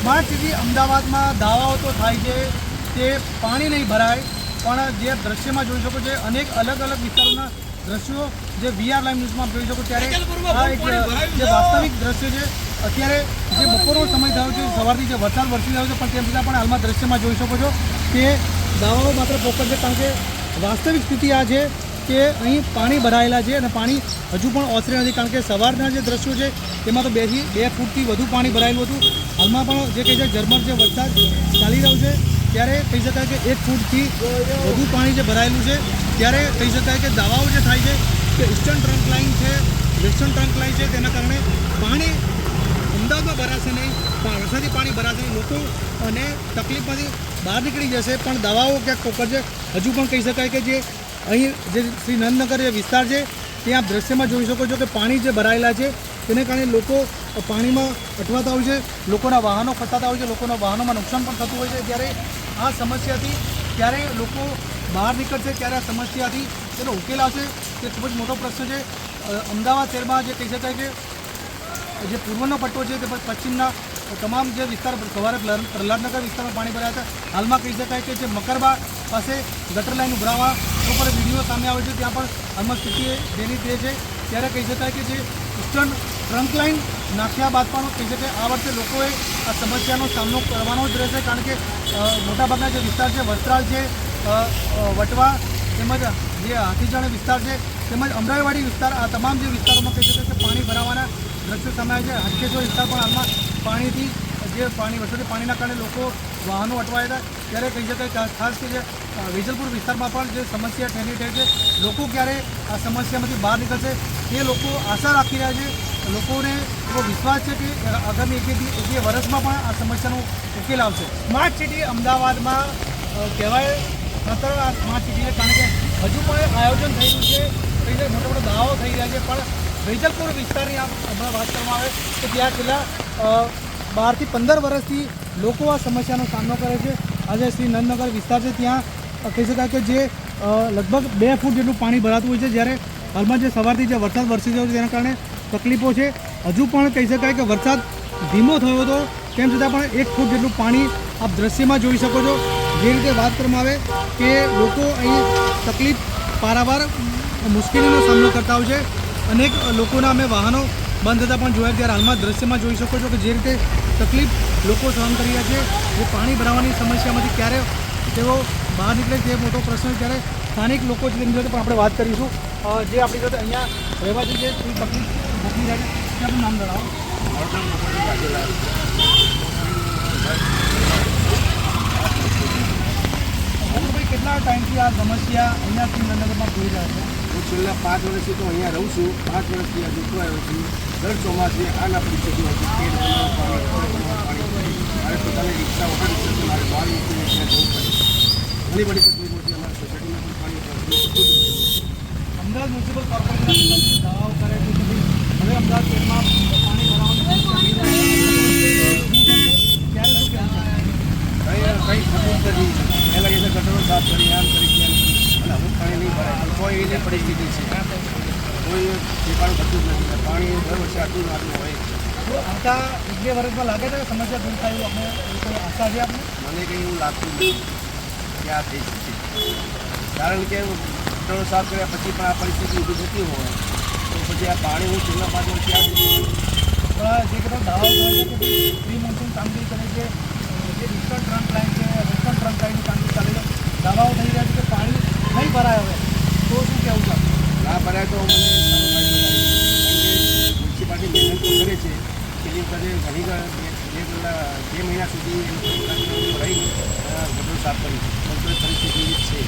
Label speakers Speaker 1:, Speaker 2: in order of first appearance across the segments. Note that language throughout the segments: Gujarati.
Speaker 1: સ્માર્ટ સિટી અમદાવાદમાં દાવાઓ તો થાય છે તે પાણી નહીં ભરાય પણ જે દ્રશ્યમાં જોઈ શકો છો અનેક અલગ અલગ વિસ્તારોના દ્રશ્યો જે વીઆર લાઈવ ન્યૂઝમાં જોઈ શકો ત્યારે આ એક જે વાસ્તવિક દ્રશ્ય છે અત્યારે જે બપોરનો સમય થયો છે સવારથી જે વરસાદ વરસી રહ્યો છે પણ તેમ છતાં પણ હાલમાં દ્રશ્યમાં જોઈ શકો છો કે દાવાઓ માત્ર પોકર છે કારણ કે વાસ્તવિક સ્થિતિ આ છે કે અહીં પાણી ભરાયેલા છે અને પાણી હજુ પણ ઓસરે નથી. કારણ કે સવારના જે દ્રશ્યો છે તેમાં તો બેથી બે ફૂટથી વધુ પાણી ભરાયેલું હતું. હાલમાં પણ જે કહે છે, ઝરમર જે વરસાદ ચાલી રહ્યો છે, ત્યારે કહી શકાય કે એક ફૂટથી વધુ પાણી જે ભરાયેલું છે, ત્યારે કહી શકાય કે દાવાઓ જે થાય છે, કે ઇસ્ટર્ન ટ્રંક લાઇન છે, વેસ્ટર્ન ટ્રંક લાઇન છે, તેના કારણે પાણી અમદાવાદમાં ભરાશે નહીં, પણ વરસાદી પાણી ભરાશે લોકો અને તકલીફમાંથી બહાર નીકળી જશે, પણ દવાઓ ક્યાંક કોકર છે હજુ પણ કહી શકાય કે જે અહીં જે શ્રી નંદનગર જે વિસ્તાર છે, ત્યાં આપ દ્રશ્યમાં જોઈ શકો છો કે પાણી જે ભરાયેલા છે, તેને કારણે લોકો પાણીમાં અટવાતા હોય છે, લોકોના વાહનો ફસાતા હોય છે, લોકોના વાહનોમાં નુકસાન પણ થતું હોય છે. ત્યારે આ સમસ્યાથી ક્યારે લોકો બહાર નીકળશે ત્યારે આ સમસ્યાથી તેનો ઉકેલ આવશે, તે ખૂબ જ મોટો પ્રશ્ન છે. અમદાવાદ શહેરમાં જે કહી શકાય કે જે પૂર્વનો પટ્ટો છે તે પશ્ચિમના તમામ જે વિસ્તાર, સવારે પ્રહલાદનગર વિસ્તારમાં પાણી ભરાયા હતા. હાલમાં કહી શકાય કે જે મકરબા પાસે ગટર લાઈન ઉભરાવા ઉપર વીડિયો સામે આવે છે, ત્યાં પણ હાલમાં સ્થિતિ જેની તે છે. ત્યારે કહી શકાય કે જે ઇસ્ટર્ન ટ્રંક લાઈન નાખ્યા બાદ પણ કહી શકાય આ વર્ષે લોકોએ આ સમસ્યાનો સામનો કરવાનો જ રહેશે, કારણ કે મોટાભાગના જે વિસ્તાર છે, વસ્ત્રાલ છે વટવા તેમજ જે હાથીજાણ વિસ્તાર છે, તેમજ અમરાઈવાડી વિસ્તાર, આ તમામ જે વિસ્તારોમાં કહી શકાય કે પાણી ભરાવાના દ્રશ્યો સમાય છે હટકેશ્વર વિસ્તાર પણ હાલમાં પાણીથી જે પાણી વરસાદી પાણીના કારણે લોકો વાહનો અટવાયા હતા, ત્યારે કહી શકાય ખાસ કે જે વેજલપુર વિસ્તારમાં પણ જે સમસ્યા ઠેરી ઠેર છે, લોકો ક્યારે આ સમસ્યામાંથી બહાર નીકળશે એ લોકો આશા રાખી રહ્યા છે. લોકોને એવો વિશ્વાસ છે કે આગામી એક બે વર્ષમાં પણ આ સમસ્યાનો ઉકેલ આવશે. સ્માર્ટ સિટી અમદાવાદમાં કહેવાય ખતર આ સ્માર્ટ સિટીને કારણ કે હજુ પણ આયોજન થઈ રહ્યું છે, કઈ મોટા મોટા દાવાઓ થઈ રહ્યા છે, પણ વેજલપુર વિસ્તારની હમણાં વાત કરવામાં આવે કે ત્યાં છેલ્લા બારથી પંદર વર્ષથી લોકો આ સમસ્યાનો સામનો કરે છે. આજે શ્રી નંદનગર વિસ્તાર છે, ત્યાં કહી શકાય કે જે લગભગ બે ફૂટ જેટલું પાણી ભરાતું હોય છે, જ્યારે હાલમાં જે સવારથી જે વરસાદ વરસી રહ્યો છે, તેના કારણે તકલીફો છે. હજુ પણ કહી શકાય કે વરસાદ ધીમો થયો હતો, તેમ છતાં પણ એક ફૂટ જેટલું પાણી આપ દ્રશ્યમાં જોઈ શકો છો. જે રીતે વાત કરવામાં આવે કે લોકો અહીં તકલીફ પારાવાર મુશ્કેલીનો સામનો કરતા હોય છે. અનેક લોકોના અમે વાહનો બંધ થતાં પણ જોયા ત્યારે હાલમાં દ્રશ્યમાં જોઈ શકો છો કે જે રીતે તકલીફ લોકો સહન કરી રહ્યા છે જે પાણી ભરાવાની સમસ્યામાંથી ક્યારે તેઓ બહાર નીકળે તે મોટો પ્રશ્ન ત્યારે સ્થાનિક લોકો છે તેની સાથે પણ આપણે વાત કરીશું. જે આપણી સાથે અહીંયા રહેવા જઈએ તે તકલીફ ભોગવી રહ્યા છે તે આપણું નામ જણાવો. કેટલા ટાઈમથી આ સમસ્યા અહીંયાથી નંદનગરમાં જોઈ રહ્યા છે?
Speaker 2: છેલ્લા પાંચ વર્ષથી તો અહીંયા રહું છું. પાંચ વર્ષથી આ જોતો આવ્યો છું. દર ચોમાસે આના પરિસ્થિતિ હતી મારે પોતાની રિક્ષા ઓટો રિક્ષા મારે બહાર નીકળીને ત્યાં જવું પડે. ઘણી બધી તકલીફો છે. અમારા સોસાયટીમાં પણ પાણી
Speaker 1: અમદાવાદ મ્યુનિસિપલ કોર્પોરેશન દાવાઓ કરે છે હવે અમદાવાદ શહેરમાં પાણી ભરાવાની
Speaker 2: કંઈ કંઈ થતું જ નથી. પહેલાં એને ગટરો સાફ કરી આમ કરી પાણી નહીં ભરાય. કોઈ એની પરિસ્થિતિ છે. કોઈ ઠેકાણું થતું જ નથી. પાણી દર વર્ષે આટલું ને આટલું હોય.
Speaker 1: તો આવતા એક બે વર્ષમાં લાગે છે સમસ્યા દૂર થાય આપણે કોઈ આશા છે આપણે
Speaker 2: મને કંઈ એવું લાગતું નથી કે આ થઈ શકશે કારણ કે ગટરો સાફ કર્યા પછી પણ આ પરિસ્થિતિ ઊભી થતી હોય તો પછી આ પાણી હું છેલ્લા પાંચ વર્ષથી આ
Speaker 1: પણ જે બધા દાવાઓ કરે છે કે પ્રી મોન્સૂન કામગીરી કરે છે જે ઇસ્ટર્ન ટ્રમ્પ લાઈન છે વેસ્ટર્ન ટ્રંક લાઈનની કામગીરી ચાલે છે દાવાઓ થઈ રહ્યા છે કે પાણી નહીં ભરાય હવે તો શું કહેવું છે આપણે?
Speaker 2: ના કે મ્યુનિસિપાલિટી કરે છે બે મહિના સુધી રહી અને સાફ કરી કોઈ પરિસ્થિતિ છે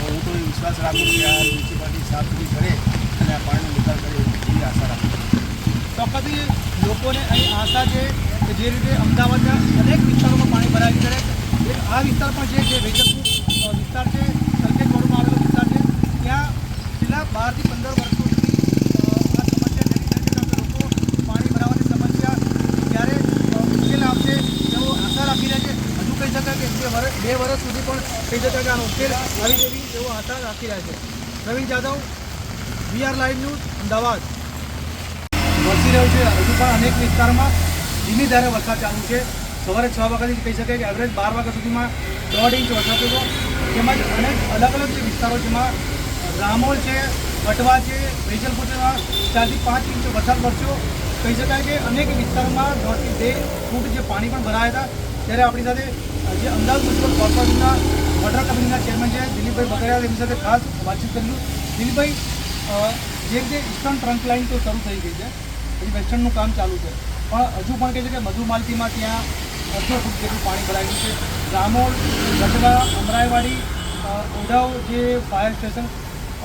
Speaker 2: હું તો વિશ્વાસ રાખું કે આ મ્યુનિસિપાલિટી સાફ કરે અને પાણીનો નિકાલ કરે એવી આશા રાખું
Speaker 1: ચોક્કસથી લોકોને અહીં આશા છે કે જે રીતે અમદાવાદના અનેક વિસ્તારોમાં પાણી ભરાય કરે આ વિસ્તાર છે, જે વેજલપુર વિસ્તાર છે સરખેજવાડમાં આવેલો વિસ્તાર છે, ત્યાં છેલ્લા બારથી પંદર વર્ષો સુધી અ, આ સમસ્યા જેની છે કારણ કે લોકો પાણી ભરાવાની સમસ્યા ક્યારે અ, ઉકેલ આવશે તેઓ આશા રાખી રહ્યા છે શકાય કે બે વર્ષ બે વર્ષ સુધી પણ કે આનો ઉકેલ આવી જેવી તેઓ આશા રાખી રહ્યા છે. Pravin Jadav VR live news, Ahmedabad. વરસી રહ્યો છે. હજુ પણ અનેક વિસ્તારમાં ધીમી ધારે વરસાદ ચાલુ છે. સવારે છ વાગ્યાથી કહી શકાય કે એવરેજ બાર વાગ્યા સુધીમાં દોઢ ઇંચ વરસાદ થયો તેમજ અનેક અલગ અલગ જે વિસ્તારો જેમાં રામોલ છે, કટવા છે, વેજલપુર છે ચારથી પાંચ ઇંચ વરસાદ વરસ્યો. કહી શકાય કે અનેક વિસ્તારમાં દોઢથી બે ફૂટ જે પાણી પણ ભરાયા હતા. ત્યારે આપણી સાથે જે અમદાવાદ મ્યુનિસિપલ કોર્પોરેશનના વોટર કંપનીના ચેરમેન છે, દિલીપભાઈ બગડિયા તેમની સાથે ખાસ વાતચીત કર્યું દિલીપભાઈ જે રીતે ઇસ્ટર્ન ટ્રંક લાઇન તો શરૂ થઈ ગઈ છે, પછી વેસ્ટર્નનું કામ ચાલુ છે, પણ હજુ પણ કહે છે કે મધુમાલતીમાં ત્યાં અડધો ફૂટ જેટલું પાણી ભરાયું છે. રામોલ, ગઢડા, અમરાઈવાડી ઓઢાવ જે ફાયર સ્ટેશન,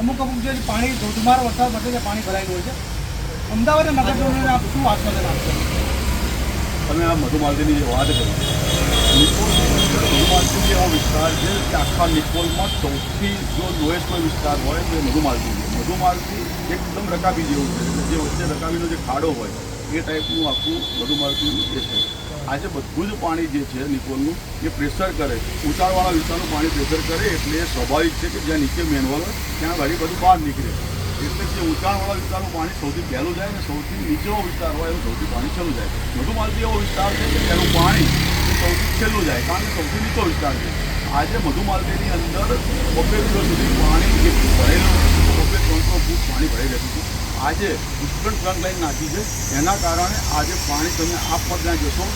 Speaker 1: અમુક અમુક જે પાણી ધોધમાર વરસાદ વચ્ચે જે પાણી ભરાયેલું હોય છે. અમદાવાદ નગરજનોને આપ શું આશ્વાસન આપશો?
Speaker 3: તમે આ મધુમાલતીની જે વાત કરી, નિકોલ મધુમાલતી એવો વિસ્તાર છે કે આખા નિકોલમાં સૌથી જો લોએસ્ટ કોઈ વિસ્તાર હોય તો એ મધુમાલતી છે. એકદમ રકાબી જેવું છે. એટલે જે વચ્ચે રકાબીનો જે ખાડો હોય, એ ટાઈપનું આખું મધુમાલતીનું એ છે. આજે બધું જ પાણી જે છે નિકોલનું, એ પ્રેશર કરે ઉંચાણવાળા વિસ્તારનું પાણી પ્રેશર કરે, એટલે એ સ્વાભાવિક છે કે જ્યાં નીચે મેનવલ હોય, ત્યાં ગાડી બધું બહાર નીકળે એટલે જે ઊંચાણવાળા વિસ્તારનું પાણી સૌથી પહેલું જાય ને સૌથી નીચેનો વિસ્તાર હોય એનું સૌથી પાણી છેલ્લું જાય. મધુમાલતી એવો વિસ્તાર છે કે તેનું પાણી સૌથી છેલ્લું જાય, કારણ કે સૌથી નીચો વિસ્તાર છે. આજે મધુમાલતીની અંદર બબ્બે દિવસ સુધી પાણી એટલું ભરેલું બબ્બે ત્રણસો ફૂટ પાણી ભરાઈ રહેતું હતું. આજે ઇસ્ટર્ન ટ્રંક લાઈન નાખી છે. એના કારણે આજે પાણી તમે આપ પર ત્યાં જશો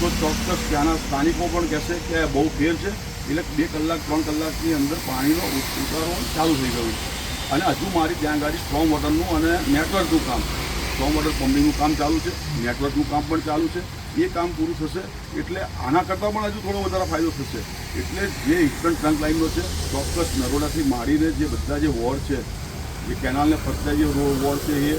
Speaker 3: તો ચોક્કસ ત્યાંના સ્થાનિકો પણ કહેશે કે બહુ ફેર છે. એટલે બે કલાક, ત્રણ કલાકની અંદર પાણીનો ઉત- ઉતારો ચાલુ થઈ ગયું છે. અને હજુ મારી ત્યાં આગળ સ્ટ્રોંગ વોટરનું અને નેટવર્કનું કામ. સ્ટ્રોંગ વોટર પમ્પિંગનું કામ ચાલુ છે નેટવર્કનું કામ પણ ચાલુ છે. એ કામ પૂરું થશે એટલે આના કરતાં પણ હજુ થોડો વધારે ફાયદો થશે. એટલે જે ઇસ્ટર્ન ટ્રંક લાઇનનો છે, ચોક્કસ નરોડાથી માંડીને જે બધા જે વોર્ડ છે, જે કેનાલને ફરતા જે રોડ વોર્ડ છે એ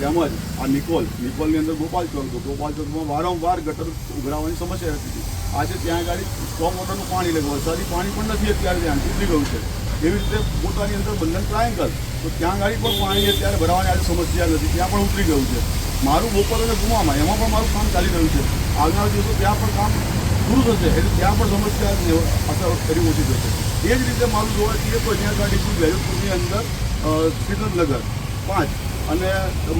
Speaker 3: તેમજ આ નિકોલ, નિકોલની અંદર ગોપાલ ચોક હતો ગોપાલ ચોકમાં વારંવાર ગટર ઉભરાવાની સમસ્યા રહેતી હતી. આજે ત્યાં આગળ સ્ટ્રોંગ વોટરનું પાણી એટલે વરસાદી પાણી પણ નથી અત્યારે ત્યાં ઉતરી ગયું છે. એવી રીતે પોતાની અંદર બંધન ટ્રાયંગલ તો ત્યાં ગાડી પણ પાણી અત્યારે ભરાવાની આજે સમસ્યા નથી. ત્યાં પણ ઉતરી ગયું છે. મારું બોપર અને ગુમામાં, એમાં પણ મારું કામ ચાલી રહ્યું છે. આવનારા દિવસો ત્યાં પણ કામ પૂરું થશે, એટલે ત્યાં પણ સમસ્યા અસર કરી ઓછી થશે. એ જ રીતે મારું જોવા જઈએ તો જ્યાં ગાડી શું વેજલપુરની અંદર શ્રીનગર પાંચ અને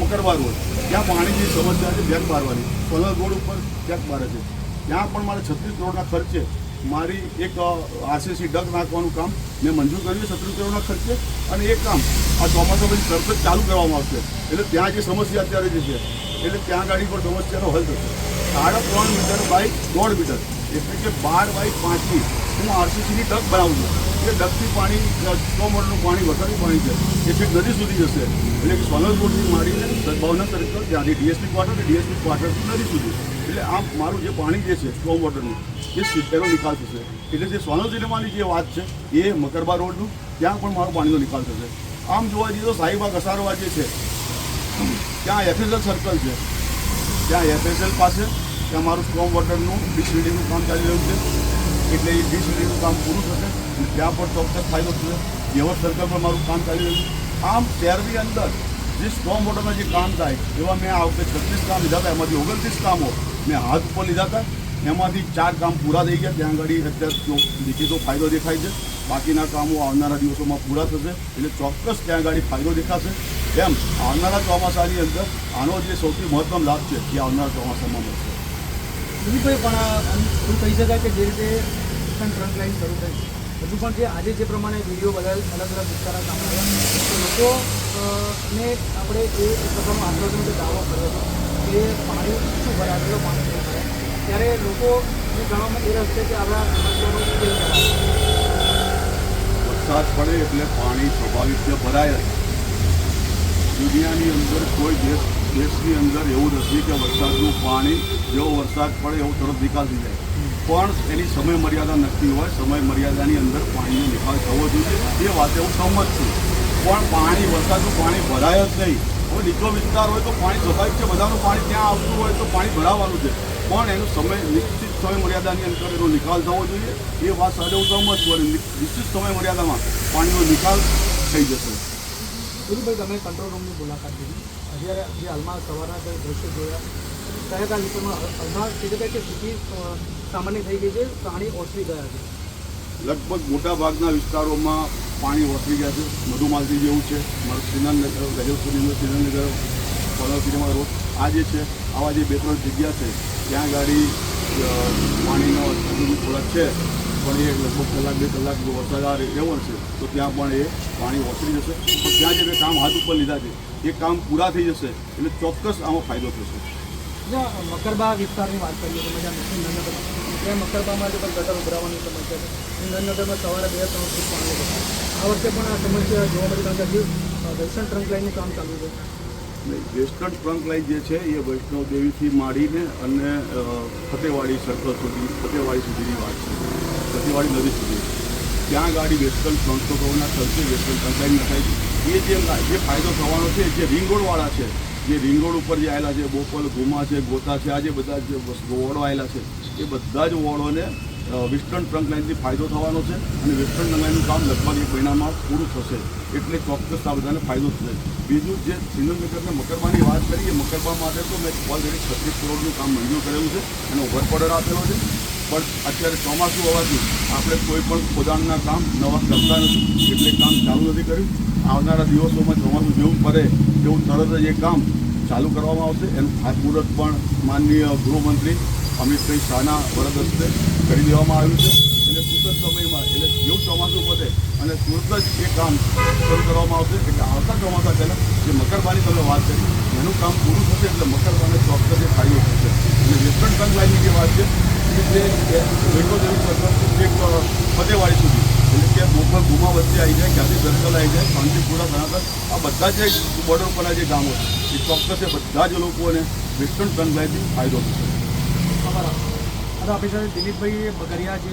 Speaker 3: મકરબાર રોડ. ત્યાં પાણીની સમસ્યા છે બેગ મારવાની. કલર રોડ ઉપર બેગ મારે છે. ત્યાં પણ મારે છત્રીસ કરોડના ખર્ચે મારી એક આરસીસી ડગ નાખવાનું કામ મેં મંજૂર કર્યું છત્રીસ કરોડના ખર્ચે અને એ કામ આ ચોમાસા પછી તરત જ ચાલુ કરવામાં આવશે, એટલે ત્યાં જે સમસ્યા અત્યારે જે છે, એટલે ત્યાં ગાડી પર સમસ્યાનો હલ થશે. સાડા ત્રણ મીટર બાય દોઢ મીટર, એટલે કે બાર બાય પાંચની હું આરસીસીની ડગ બનાવું છું. એ ડગથી પાણી છ મોટરનું પાણી વરસાદી પાણી છે, એ છેક નદી સુધી જશે. એટલે કે સોનલ રોડથી માંડીને ભાવનગર સર્કલ ત્યાંથી ડીએસપી ક્વાર્ટર ડીએસપી ક્વાર્ટરથી નદી સુધી. એટલે આમ મારું જે પાણી જે છે સ્ટ્રોમ વોટરનું એ સિત્તેરનો નિકાલ થશે. એટલે જે સોનલ જિલ્લામાંની જે વાત છે, એ મકરબા રોડનું, ત્યાં પણ મારો પાણીનો નિકાલ થશે. આમ જોવા જઈએ તો સાહીબા ઘસારવા જે છે, ત્યાં એફએસએલ સર્કલ છે. ત્યાં એફએસએલ પાસે, ત્યાં મારું સ્ટ્રોમ વોટરનું ડિસરિડિંગનું કામ ચાલી રહ્યું છે. એટલે એ ડિસરિડિંગનું કામ પૂરું થશે ત્યાં પણ ચોક્કસ ફાયદો થશે. જેવર સર્કલ પર મારું કામ ચાલી રહ્યું છે. આમ શહેરની અંદર જે સ્ટ્રોંગ વોટરના જે કામ થાય, એવા મેં આ વખતે છત્રીસ કામ લીધા હતા. એમાંથી ઓગણત્રીસ કામો મેં હાથ ઉપર લીધા હતા. એમાંથી ચાર કામ પૂરા થઈ ગયા. ત્યાં આગળ અત્યારે દેખીતો ફાયદો દેખાય છે. બાકીના કામો આવનારા દિવસોમાં પૂરા થશે. એટલે ચોક્કસ ત્યાં આગળ ફાયદો દેખાશે. એમ, આવનારા ચોમાસાની અંદર આનો જે સૌથી મહત્તમ લાભ છે, એ આવનારા ચોમાસામાં મળશે.
Speaker 1: દિલીપભાઈ, પણ શું કહી શકાય કે જે રીતે શરૂ ટ્રંક છે હજુ પણ જે આજે જે પ્રમાણે વીડિયો બધા અલગ અલગ વિસ્તારના તો લોકો ને આપણે એ પ્રકારનો આંદોલન જે દાવો કર્યો હતો કે પાણી શું ભરાય આટલું પાણી નહીં ભરાય ત્યારે લોકોને જાણવામાં એ રસ છે કે આપણા સમસ્યાનો
Speaker 3: વરસાદ પડે એટલે પાણી સ્વાભાવિક રીતે ભરાય જ. દુનિયાની અંદર કોઈ દેશ, દેશની અંદર એવું નથી કે વરસાદનું પાણી, જેવો વરસાદ પડે એવો તરત નિકાલ થઈ જાય. પણ એની સમય મર્યાદા નક્કી હોય સમય મર્યાદાની અંદર પાણીનો નિકાલ થવો જોઈએ. એ વાતે હું સહમત છું. પણ પાણી વરસાદનું પાણી ભરાય જ નહીં. હવે નીચો વિસ્તાર હોય તો પાણી સ્વાભાવિક છે. બધાનું પાણી ત્યાં આવતું હોય તો પાણી ભરાવાનું છે. પણ એનો સમય નિશ્ચિત સમય મર્યાદાની અંદર એનો નિકાલ થવો જોઈએ. એ વાત સાથે હું સહમત છું. નિશ્ચિત સમય મર્યાદામાં પાણીનો નિકાલ થઈ જશે.
Speaker 1: ગુરુભાઈ તમે કંટ્રોલ રૂમની મુલાકાત લીધી. અત્યારે જે હાલમાં સવારના જે દ્રશ્યો જોયા કયા કયા વિસ્તારમાં હાલમાં કે અ, સામાન્ય થઈ ગઈ છે. પાણી ઓસરી ગયા છે.
Speaker 3: લગભગ મોટા ભાગના વિસ્તારોમાં પાણી ઓસરી ગયા છે. મધુમાલતી જેવું છે. મારું શ્રીનગર ગજલપુરીનું શ્રીનગર કોલરપુરીમાં રોડ આ જે છે, આવા જે બે ત્રણ જગ્યા છે, ત્યાં ગાડી પાણીનો થોડાક છે. પણ એ લગભગ કલાક, બે કલાક વરસાદ આવે એવો છે, તો ત્યાં પણ એ પાણી ઓસરી જશે. પણ ત્યાં જે કામ હાથ ઉપર લીધા છે, એ કામ પૂરા થઈ જશે, એટલે ચોક્કસ આમાં ફાયદો થશે.
Speaker 1: મકરબા વિસ્તારની વાત કરીએ તો મજા સુંદરનગરમાં ત્યાં મકરબામાં જે પણ ગટર ઉભરાવાની સમસ્યા છે. સુંદરનગરમાં સવારે બે ત્રણ ફૂટ પાણી આ વખતે પણ આ સમસ્યા જોવા મળી. કારણ કે હજી વેસ્ટર્ન ટ્રંક લાઇનનું કામ ચાલુ છે.
Speaker 3: વેસ્ટર્ન ટ્રંક લાઇન જે છે, એ વૈષ્ણવ દેવીથી માંડીને અને ફતેવાડી સર્કલ સુધી, ફતેવાડી સુધીની વાત છે. ફતેવાડી નદી સુધી. ત્યાં ગાડી વેસ્ટર્ન ટ્રંક તો કહુના થશે વેસ્ટર્ન ટ્રંક લાઇન નખાય એ જે જે ફાયદો થવાનો છે જે રિંગ રોડવાળા છે જે રિંગ રોડ ઉપર જે આવેલા છે, બોપલ ગુમા છે, ગોતા છે, આ જે બધા જે વોર્ડો આવેલા છે, એ બધા જ વોર્ડોને વેસ્ટર્ન ટ્રંક લાઇનથી ફાયદો થવાનો છે અને વેસ્ટર્ન ટ્રંક લાઇનનું કામ લગભગ એક મહિનામાં પૂરું થશે. એટલે ચોક્કસ આ બધાને ફાયદો થશે. બીજું જે સિંધુનગરને મકરબાની વાત કરીએ, મકરબા માટે તો મેં ઓલરેડી છત્રીસ કરોડનું કામ મંજૂર કરેલું છે ઓવર ઓર્ડર આપેલો છે. પણ અત્યારે ચોમાસું હોવાથી આપણે કોઈ પણ ખોદાણના કામ નવા કરતા નથી. એટલે કામ ચાલુ નથી કર્યું. આવનારા દિવસોમાં ચોમાસું જેવું પડે તેવું તરત જ એ કામ ચાલુ કરવામાં આવશે. એનું ખાતમુહૂર્ત પણ માનનીય ગૃહમંત્રી અમિતભાઈ શાહના વરદ હસ્તે કરી દેવામાં આવ્યું છે. એટલે ટૂંક સમયમાં, એટલે જેવું ચોમાસું પતે અને તુરત જ એ કામ શરૂ કરવામાં આવશે. એટલે આવતા ચોમાસા પહેલાં જે મકરબાની તમે વાત કરી, એનું કામ પૂરું થશે એટલે મકરબાને ચોક્કસ એ ફાયદો થશે અને વેસ્ટર્ન ટંગ લાઇનની જે વાત છે જે વેટો જેવી સર્કલ ફતેવાડી સુધી એટલે કે બોપર ગુમા વચ્ચે આવી જાય ગાંધી સર્કલ આવી જાય શાંતિપુરા સનાતન આ બધા જે બોર્ડર પરના જે ગામો છે, એ ચોક્કસ એ બધા જ લોકોને વેસ્ટર્ન ટંક લાઇનથી ફાયદો થશે.
Speaker 1: હવે આપણી સાથે દિલીપભાઈ બગરિયા જે